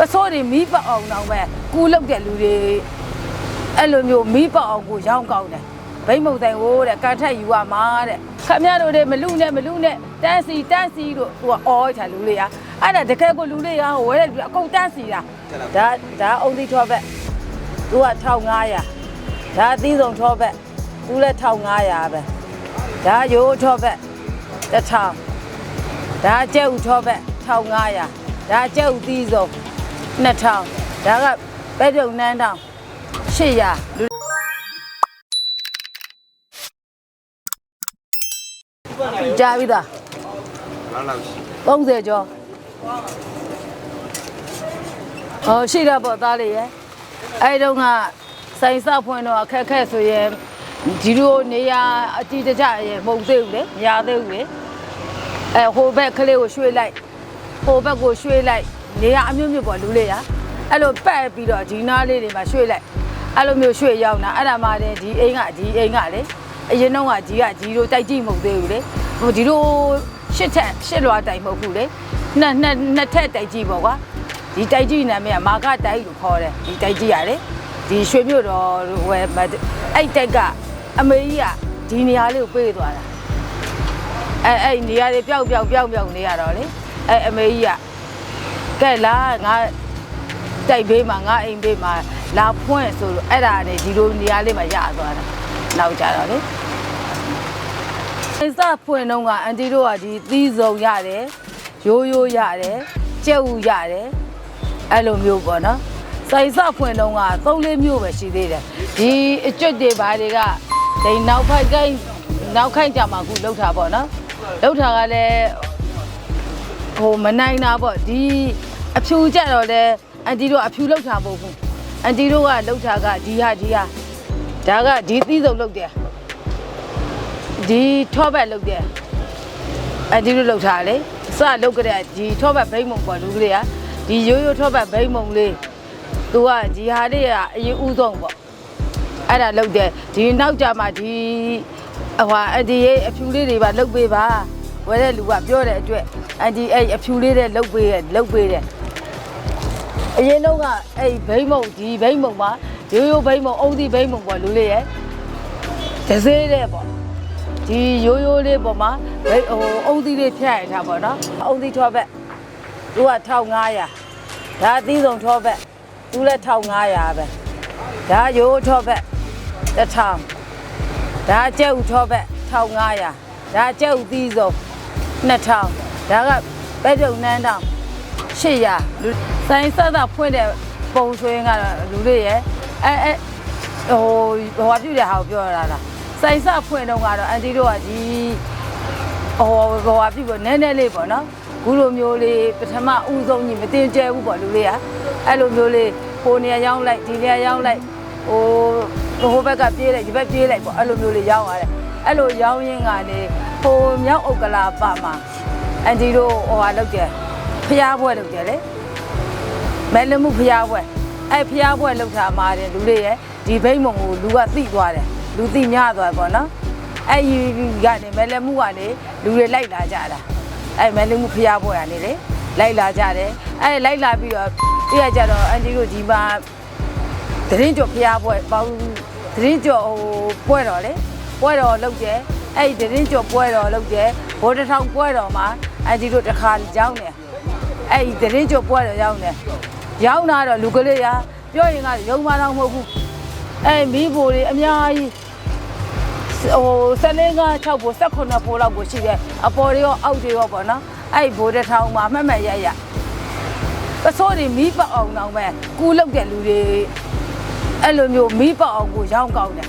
ပစိုးတွေမီးပေါက်အောင်တော့ပဲကူလောက်တဲ့လူတွေအဲ့လိုမျိုးမီးပေါက်အောင်ကိုရောင်းကောင်းတယ်ဗိမ့်မုတ်တိုင်ဟိုတဲ့ကန်ထက်ယူရမှာတဲ့ခမရတို့တွေမလူနဲ့မလူနဲ့တန်းစီတန်းစီတို့သူကအော်ချာလူလေးရအဲ့ဒါတကယ်ကိုလူလေးရဟိုဝဲတဲ့လူအကုန်တန်းစီတာဒါဒါအုံသီထောဘက်သူက1500ဒါအသီးဆုံးထောဘက်သူလည်း1500ပဲဒါရိုးထောဘက်1000ဒါကျဲဥထောဘက်1500ဒါကျဲဥသီးဆုံး 2000ဒါကပဲတုံနန်းတောင်800လူကြားပြီသားလောက်လောက်ရှိ30ကျော်ဟောရှိတာပေါ့သားလေးရဲ့အဲ့တုန်းကစိုင်စဖွင့်တော့အခက်ခက်ဆိုရင်ဒီလိုနေရာအတီးတကြရေမဟုတ်သေးဘူးလေမရသေးဘူးလေအဲဟိုဘက်ကလေးကိုရွှေ့လိုက်ဟိုဘက်ကိုရွှေ့လိုက် နေရာအမျိုးမျိုးပေါ့လူလေးရအဲ့လိုပတ်ပြီးတော့ဒီနားလေးတွေမှာရွှေ့လိုက်အဲ့လိုမျိုးရွှေ့ရောက်တာအဲ့ဒါမှလည်းဒီအိမ်ကဒီအိမ်ကလေအရင်တော့ကကြီးကကြီးတို့တိုက်ကြည့်မဟုတ်သေးဘူးလေဟိုဒီလိုရှစ်ထက်ရှစ်လွာတိုက်မဟုတ်ဘူးလေနှစ်နှစ်နှစ်ထက်တိုက်ကြည့်ပေါ့ကွာဒီတိုက်ကြည့်နာမည်ကမာကတိုက်လို့ခေါ်တယ်ဒီတိုက်ကြည့်ရတယ်ဒီရွှေမြို့တော်ဝယ်အဲ့တိုက်ကအမေကြီးကဒီနေရာလေးကိုပေးသွားတာအဲအဲ့နေရာတွေပျောက်ပျောက်ပျောက်ပျောက်နေရတော့လေအဲအမေကြီးက ကဲလာငါတိုက်ဘေးမှာငါအိမ်ဘေးမှာလာဖွင့်ဆိုလို့အဲ့ဒါနဲ့ဒီလိုနေရာလေးမှာရသွားတာနောက်ကြတော့လေအစဖွင့်တော့ကအန်တီတို့ကဒီသီးစုံရတယ်ရိုးရိုးရတယ်ကြက်ဥရတယ်အဲ့လိုမျိုးပေါ့နော်စိုင်စဖွင့်တော့ကသုံးလေးမျိုးပဲရှိသေးတယ်ဒီအကျွတ်တွေဘာတွေကဒီနောက်ဖိုက်ကိုင်းနောက်ခိုက်ကြမှာခုလောက်တာပေါ့နော်လောက်တာကလည်းဟိုမနိုင်တာပေါ့ဒီ အဖြူကြတော့လေအန်တီတို့အဖြူလောက်တာမဟုတ်ဘူးအန်တီတို့ကလောက်တာကဒီဟာဒီဟာဒါကဒီသီးစုံလောက်တယ်ဒီထောဘက်လောက်တယ်အန်တီတို့လောက်တာလေစလောက်ကြတဲ့ဒီထောဘက်ဘိမ့်မုံပေါ့လူကလေးကဒီရိုးရိုးထောဘက်ဘိမ့်မုံလေးသူကဒီဟာလေးကအရင်ဥဆုံးပေါ့အဲ့ဒါလုတ်တယ်ဒီနောက်ကြမှာဒီဟိုအဒီရဲ့အဖြူလေးတွေပါလုတ်ပေးပါဝယ်တဲ့လူကပြောတဲ့အတွက်အဒီအဲ့အဖြူလေးတွေလုတ်ပေးတယ်လုတ်ပေးတယ် အရင်တော့ကအဲ့ဘိမ့်မုံဒီဘိမ့်မုံမှာရိုးရိုးဘိမ့်မုံအုံးဒီဘိမ့်မုံပေါ့လူလေးရဲ့ဒစေးတဲ့ပေါ့ဒီရိုးရိုးလေးပေါ်မှာဘိဟိုအုံးဒီလေးဖြတ်ရတာပေါ့နော်အုံးဒီထောဘက်သူက1500ဒါအသီးဆုံးထောဘက်သူလည်း1500ပဲဒါရိုးထောဘက်1000ဒါကျဲဥထောဘက်1500ဒါကျဲဥသီးဆုံး2000ဒါကပဲတုံနန်းတောင် 800လူစိုင်းဆက်တာဖွင့်တဲ့ပုံဆွေးကတော့လူလေးရဲ့အဲအဲဟိုဟိုပြပြတဲ့ဟာကိုပြောရတာလားစိုင်းဆက်ဖွင့်တော့ကတော့အန်တီတို့ကဒီဟိုဟိုပြပြနည်းနည်းလေးပေါ့နော်ခုလိုမျိုးလေးပထမဥဆုံးကြီးမတင်ကျဲဘူးပေါ့လူလေးကအဲ့လိုမျိုးလေးဟိုနေရာရောက်လိုက်ဒီနေရာရောက်လိုက်ဟိုဟိုဘက်ကပြေးလိုက်ဒီဘက်ပြေးလိုက်ပေါ့အဲ့လိုမျိုးလေးရောက်ရတယ်အဲ့လိုရောက်ရင်းကနေဟိုမြောက်ဥက္ကလာပမှာအန်တီတို့ဟိုဟာလောက်တယ် ဖျားပွဲလောက်တယ်လေမဲလမှုဖျားပွဲအဲ့ဖျားပွဲလောက်တာမှာတယ်လူတွေရဲ့ဒီဘိတ်မုံကိုလူကသိသွားတယ်လူသိညသွားပေါ့နော်အဲ့ဒီကနေမဲလမှုကနေလူတွေလိုက်လာကြတာအဲ့မဲလမှုဖျားပွဲကနေလေလိုက်လာကြတယ်အဲ့လိုက်လာပြီးတော့ပြရကြတော့အန်တီတို့ဒီမှာသတရင်ကျော်ဖျားပွဲပေါင်းသတရင်ကျော်ဟိုပွဲတော်လေပွဲတော်လုပ်တယ်အဲ့ဒီသတရင်ကျော်ပွဲတော်လုပ်တယ်ဘောတထောင်ပွဲတော်မှာအန်တီတို့တစ်ခါကြောင်းတယ် အဲ့ဒီတရင်ကျော်ပွဲတော့ရောက်နေရောက်လာတော့လူကလေးရပြောရင်ကရုံမတော့မဟုတ်ဘူးအဲ့မိဘတွေအများကြီးဟို14က6ပို18ပိုလောက်ကိုရှိတယ်အပေါ်တွေရောအောက်တွေရောပေါ့နော်အဲ့ဒီဘိုးတစ်ထောင်မှာမှတ်မှတ်ရရပစိုးတွေမီးပေါက်အောင်တော့ပဲကူလောက်တဲ့လူတွေအဲ့လိုမျိုးမီးပေါက်အောင်ကိုရောင်းကောင်းတယ်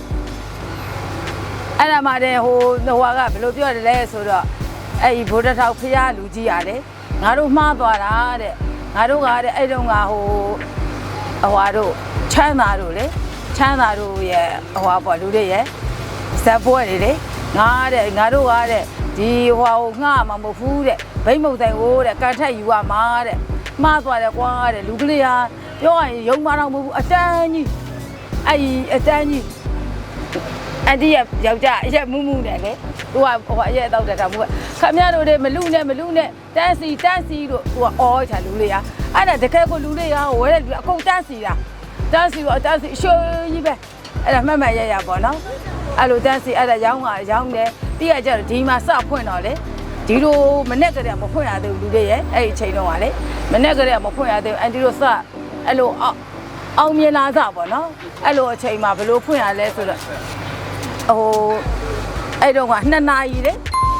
အဲ့ဒါမှတည်းဟိုဟိုကဘယ်လိုပြောတယ်လဲဆိုတော့ အဲ့ဒီဘိုးတစ်ထောင်ဖះလူကြီးရတယ်ငါတို့မှားသွားတာတဲ့ငါတို့ကတဲ့အဲ့တုန်းကဟိုဟိုဟာတို့ချမ်းသာတို့လေချမ်းသာတို့ရဲ့ဟိုဟာပေါ့လူတွေရဲ့ဇက်ပွဲတွေလေငါတဲ့ငါတို့ကတဲ့ဒီဟိုဟာကိုငှမှာမဟုတ်ဘူးတဲ့ဗိမ့်မုတ်တိုင်ကိုတဲ့ကန်ထက်ယူရမှာတဲ့မှားသွားတယ်ကွာတဲ့လူကလေးဟာပြောရရင်ယုံမတော့မဟုတ်ဘူးအတန်းကြီးအဲ့ဒီအတန်းကြီးအ န်တီရဲ့ယောက်ျားအရက်မူးမူးနဲ့လေသူကဟိုအရက်တောက်တဲ့ကောင်မူကခမရတို့တွေမလူနဲ့မလူနဲ့တန်းစီတန်းစီတို့သူကအော်ချာလူလေးရအဲ့ဒါတကယ်ကိုလူလေးရဝဲတဲ့လူအကုန်တန်းစီတာတန်းစီတော့တန်းစီအရှိုးကြီးပဲအဲ့ဒါမှတ်မှတ်ရရပေါ့နော်အဲ့လိုတန်းစီအဲ့ဒါရောင်းတာရောင်းတယ်တိရကြတော့ဒီမှာစဖွင့်တော့လေဒီလိုမနဲ့ကလေးမဖွင့်ရသေးဘူးလူတွေရဲ့အဲ့ဒီအချိန်တော့ကလေမနဲ့ကလေးမဖွင့်ရသေးဘူးအန်တီတို့စအဲ့လိုအောက်အောင်မြင်လာစပေါ့နော်အဲ့လိုအချိန်မှာဘယ်လိုဖွင့်ရလဲဆိုတော့ ဟိုအဲ့တော့က2နာရီလေ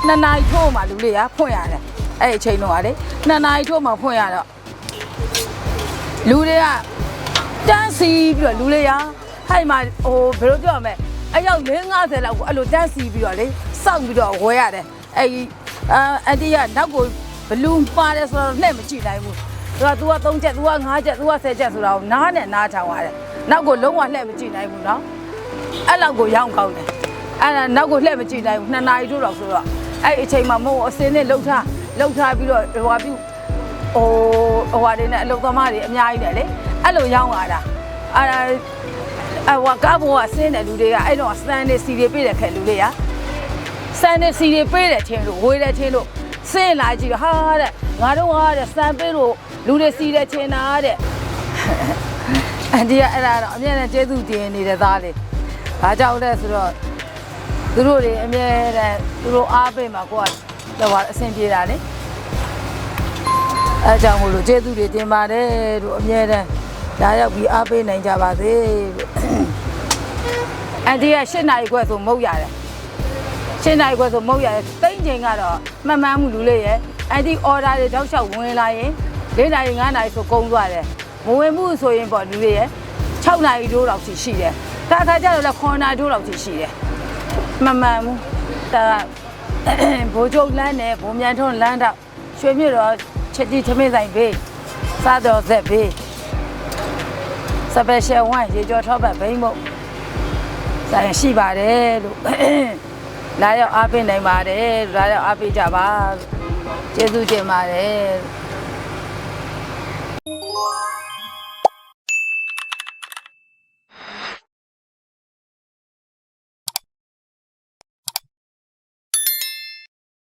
2နာရီထိုးမှလူလေးကဖွင့်ရတယ်အဲ့ဒီအချိန်တော့ကလေ2နာရီထိုးမှဖွင့်ရတော့လူတွေကတန်းစီပြီးတော့လူလေးကဟိုက်မှာဟိုဘယ်လိုပြောရမလဲအယောက်50လောက်ကိုအဲ့လိုတန်းစီပြီးတော့လေစောင့်ပြီးတော့ဝဲရတယ်အဲ့ဒီအာအတီးကနောက်ကိုဘလူးပါတယ်ဆိုတော့လှည့်မကြည့်နိုင်ဘူးသူက तू က3ချက် तू က5ချက် तू က10ချက်ဆိုတော့နားနဲ့နားထောင်ရတယ်နောက်ကိုလုံးဝလှည့်မကြည့်နိုင်ဘူးเนาะ အဲ့လောက်ကိုရောင်းကောင်းတယ်အဲ့ဒါနောက်ကိုလှည့်မကြည့်နိုင်ဘူးနှစ်နာရီတို့တော့ဆိုတော့အဲ့အချိန်မှာမဟုတ်အစင်းနဲ့လှုပ်ထားလှုပ်ထားပြီးတော့ဟိုဟာပြုဟိုဟိုဟာတွေနဲ့အလုသမားတွေအများကြီးတယ်လေအဲ့လိုရောင်းလာတာအဲ့ဒါအဝကားဘောကဆင်းတဲ့လူတွေကအဲ့တော့စတန်နေစီတွေပြေးတဲ့ခဲလူတွေကစတန်နေစီတွေပြေးတဲ့ချင်းလို့ဝေးတဲ့ချင်းလို့ဆင်းလာကြည့်တော့ဟာတဲ့ငါတို့ဟာတဲ့စတန်ပေးလို့လူတွေစီတဲ့ချင်းနာတဲ့အန်တီကအဲ့ဒါတော့အမြဲတမ်းကျေးဇူးတင်နေတဲ့သားလေး။ ဘာကြောင့်လဲဆိုတော့သူတို့တွေအမြဲတမ်းသူတို့အားပေးမှာကိုကတော့အဆင်ပြေတာလေ။အဲကြောင့်မို့လို့ကျေးဇူးတွေတင်ပါတယ်လို့အမြဲတမ်းလာရောက်ပြီးအားပေးနိုင်ကြပါစေလို့။အန်တီက၈နာရီခွဲဆိုမဟုတ်ရတယ်။၈နာရီခွဲဆိုမဟုတ်ရတယ်။တိမ့်ချိန်ကတော့မှန်မှန်မှုလူလေးရဲ့အန်တီအော်ဒါတွေတောက်လျှောက်ဝင်လာရင်၄နာရီ၅နာရီဆိုကုန်သွားတယ်။မဝင်မှုဆိုရင်ပေါ့လူလေးရဲ့6နာရီတိုးတော့ရှိတယ်။ ခါခါကျတော့လည်း9နာရီတိုးတော့ရှိတယ်။မှန်မှန်မှုဒါကဘိုးချုပ်လမ်းနဲ့ဘုံမြန်ထုံးလမ်းတော့ရွှေမြစ်တော့ချက်ကြီးသမင်းဆိုင်ဘေးစားတော်ဆက်ဘေးစပယ်ရှယ်ဝိုင်းရေကျော်ထောပတ်ဘိမ့်မို့ဆိုင်ရှိပါတယ်လို့လာရောက်အားပေးနိုင်ပါတယ်လို့လာရောက်အားပေးကြပါလို့ကျေးဇူးတင်ပါတယ်လို့